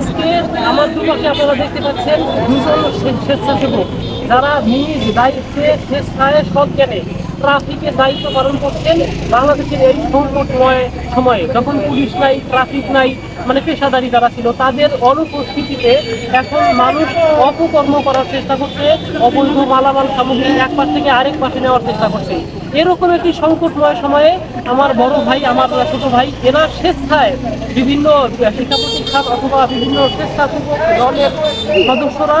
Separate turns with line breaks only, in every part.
আজকে আমার দুপাশে আপনারা দেখতে পাচ্ছেন দুজন স্বে- স্বেচ্ছাসেবক যারা নিজ দায়িত্বে স্বেচ্ছায় সজ্ঞানে ট্রাফিকের দায়িত্ব পালন করছেন বাংলাদেশের এই সংকটময় সময়ে। যখন পুলিশ নাই, ট্রাফিক নাই মানে পেশাদারি যারা ছিল, তাদের অনুপস্থিতিতে এখন মানুষ অপকর্ম করার চেষ্টা করছে, অবৈধ মালামাল সামগ্রী এক পাশ থেকে আরেক পাশে নেওয়ার চেষ্টা করছে। এরকম একটি সংকটময় সময়ে আমার বড় ভাই, আমার ছোট ভাই এরা স্বেচ্ছায় বিভিন্ন শিক্ষা প্রতিষ্ঠান অথবা বিভিন্ন স্বেচ্ছাসেবক দলের সদস্যরা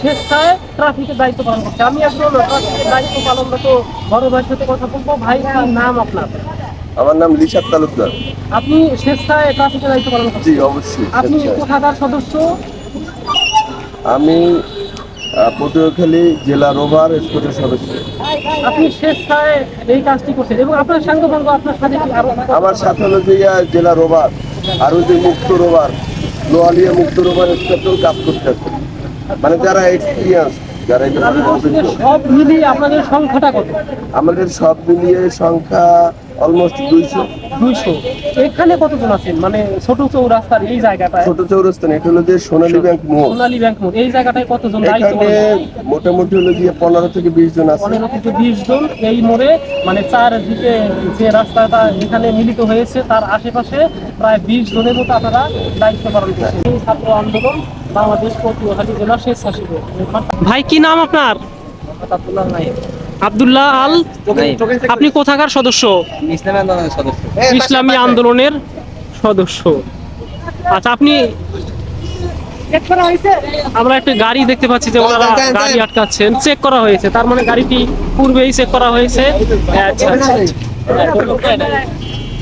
স্বেচ্ছায় ট্রাফিকের দায়িত্ব পালন করছে। আমি একজন ট্রাফিকের দায়িত্ব পালনরত বড় ভাইয়ের সাথে কথা বলব। ভাই নাম আপনার?
আমার নাম লিশাদ তালুকদার।
আপনি স্বেচ্ছায় ট্রাফিকের দায়িত্ব পালন
জি অবশ্যই
আপনি কোথাকার সদস্য?
আমি পটুয়াখালী জেলা রোভার স্কুলের সদস্য।
আপনি স্বেচ্ছায় এই কাজটি করছেন এবং আপনার সাঙ্গভঙ্গ আপনার সাথে
আমার সাথে হলো যে জেলা রোভার আর ওই যে মুক্ত রোভার লোহালিয়া মুক্ত রোভার ইন্সপেক্টর কাজ করতেছে মানে যারা এক্সপিরিয়েন্স যারা।
সব মিলিয়ে আপনাদের সংখ্যাটা কত
আমাদের সব মিলিয়ে সংখ্যা অলমোস্ট দুইশো।
দুইশো। এখানে কতজন আছেন? মানে ছোট চৌরাস্তার এই জায়গাটায়?
ছোট চৌরাস্তান এটা হলো যে সোনালী ব্যাংক মোড়।
সোনালী ব্যাংক মোড়। এই জায়গাটায় কতজন দায়িত্ব
এখানে মোটামুটি হলো গিয়ে পনেরো থেকে বিশ জন আছে।
পনেরো থেকে বিশ জন এই মোড়ে। মানে চারদিকে যে রাস্তাটা এখানে মিলিত হয়েছে তার আশেপাশে প্রায় বিশ জনের মতো আপনারা দায়িত্ব পালন করছেন। এই ছাত্র আন্দোলন বাংলাদেশ পটুয়াখালী জেলা স্বেচ্ছাসেবক। ভাই কি নাম আপনার?
আব্দুল্লাহ নাই
আব্দুল্লাহ আল আপনি কোথাকার সদস্য?
ইসলামী আন্দোলনের সদস্য।
ইসলামী আন্দোলনের সদস্য। আচ্ছা আপনি আমরা একটা গাড়ি দেখতে পাচ্ছি যে ওনারা গাড়ি আটকাচ্ছেন। চেক করা হয়েছে। তার মানে গাড়িটি পূর্বেই চেক করা হয়েছে। আচ্ছা। আচ্ছা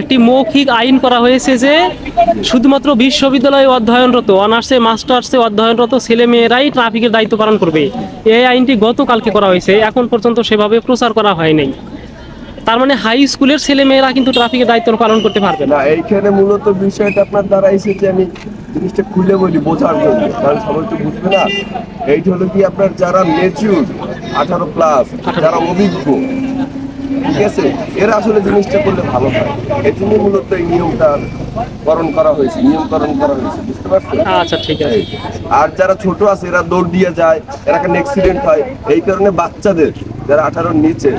একটি মৌখিক আইন করা হয়েছে যে শুধুমাত্র বিশ্ববিদ্যালয়ে অধ্যয়নরত, অনার্সে, মাস্টার্সে অধ্যয়নরত ছেলে মেয়েরাই ট্রাফিকের দায়িত্ব পালন করবে। এই আইনটি গতকালকে করা হয়েছে, এখন পর্যন্ত সেভাবে প্রচার করা হয়নি তার মানে হাই স্কুলের ছেলে মেয়েরা কিন্তু ট্রাফিকের দায়িত্ব পালন করতে পারবে না।
এইখানে মূলত বিষয়টা আপনার দ্বারা এসেছে আমি জিনিসটা খুলে বলি বোঝার জন্য। কারণ সবাই তো বুঝবে না, এইটা হলো কি আপনার যারা মেচিউর আঠারো প্লাস যারা অভিজ্ঞ ঠিক এর এরা আসলে জিনিসটা করলে ভালো হয়। এই জন্য মূলত এই নিয়মটা করণ করা হয়েছে নিয়মকরণ করা হয়েছে বুঝতে পারছেন?
আচ্ছা ঠিক আছে।
আর যারা ছোট আছে এরা দৌড় দিয়ে যায় এরা একটা অ্যাক্সিডেন্ট হয়? এই কারণে বাচ্চাদের যারা আঠারোর নিচে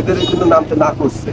এদের কিন্তু নামতে না করছে।